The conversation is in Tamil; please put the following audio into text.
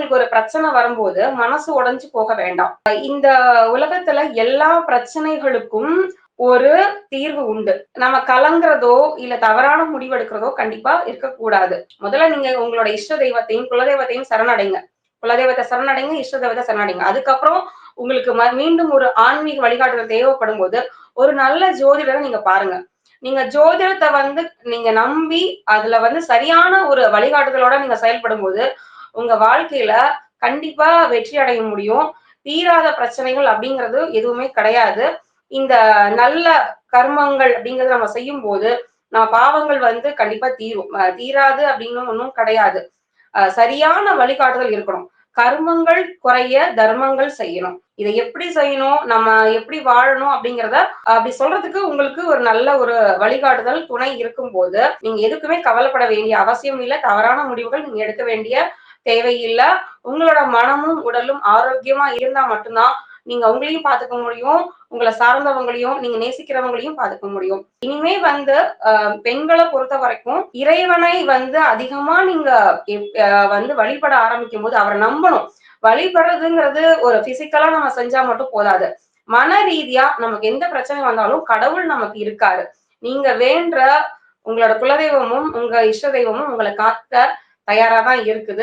உங்களுக்கு ஒரு பிரச்சனை வரும்போது மனசு உடைஞ்சு போக வேண்டாம். இந்த உலகத்துல எல்லா பிரச்சனைகளுக்கும் ஒரு தீர்வு உண்டு. நம்ம கலங்குறதோ இல்ல தவறான முடிவெடுக்கிறதோ கண்டிப்பா இருக்கக்கூடாது. முதல்ல நீங்க உங்களோட இஷ்ட தெய்வத்தையும் குலதெய்வத்தையும் சரணடைங்க. குலதெய்வத்தை சரணடைங்க இஷ்ட தெய்வத்தை சரணடைங்க. அதுக்கப்புறம் உங்களுக்கு மீண்டும் ஒரு ஆன்மீக வழிகாட்டுதல் தேவைப்படும் போது ஒரு நல்ல ஜோதிடரை நீங்க பாருங்க. நீங்க ஜோதிடத்தை வந்து நீங்க நம்பி அதுல வந்து சரியான ஒரு வழிகாட்டுதலோட நீங்க செயல்படும் போது உங்க வாழ்க்கையில கண்டிப்பா வெற்றி அடைய முடியும். தீராத பிரச்சனைகள் அப்படிங்கிறது எதுவுமே கிடையாது. இந்த நல்ல கர்மங்கள் அப்படிங்கறத நம்ம செய்யும் போது நம்ம பாவங்கள் வந்து கண்டிப்பா தீரும். தீராது அப்படின்னு ஒன்றும் கிடையாது. சரியான வழிகாட்டுதல் இருக்கணும். கர்மங்கள் குறைய தர்மங்கள் செய்யணும். இதை எப்படி செய்யணும்? நம்ம எப்படி வாழணும் அப்படிங்கிறத அப்படி சொல்றதுக்கு உங்களுக்கு ஒரு நல்ல ஒரு வழிகாட்டுதல் துணை இருக்கும் போது நீங்க எதுக்குமே கவலைப்பட வேண்டிய அவசியம் இல்லை. தவறான முடிவுகள் நீங்க எடுக்க வேண்டிய தேவையில்லை. உங்களோட மனமும் உடலும் ஆரோக்கியமா இருந்தா மட்டும்தான் நீங்க உங்களையும் பாத்துக்க முடியும். உங்களை சார்ந்தவங்களையும் நீங்க நேசிக்கிறவங்களையும் பாத்துக்க முடியும். இனிமே வந்து பெண்களை பொறுத்த வரைக்கும் இறைவனை வந்து அதிகமா நீங்க வந்து வழிபட ஆரம்பிக்கும் போது அவரை நம்பணும். வழிபடுறதுங்கிறது ஒரு பிசிக்கலா நம்ம செஞ்சா மட்டும் போதாது. மன ரீதியா நமக்கு எந்த பிரச்சனை வந்தாலும் கடவுள் நமக்கு இருக்காரு. நீங்க வேண்ட உங்களோட குலதெய்வமும் உங்க இஷ்ட தெய்வமும் உங்களை காக்க தயாரா தான் இருக்குது.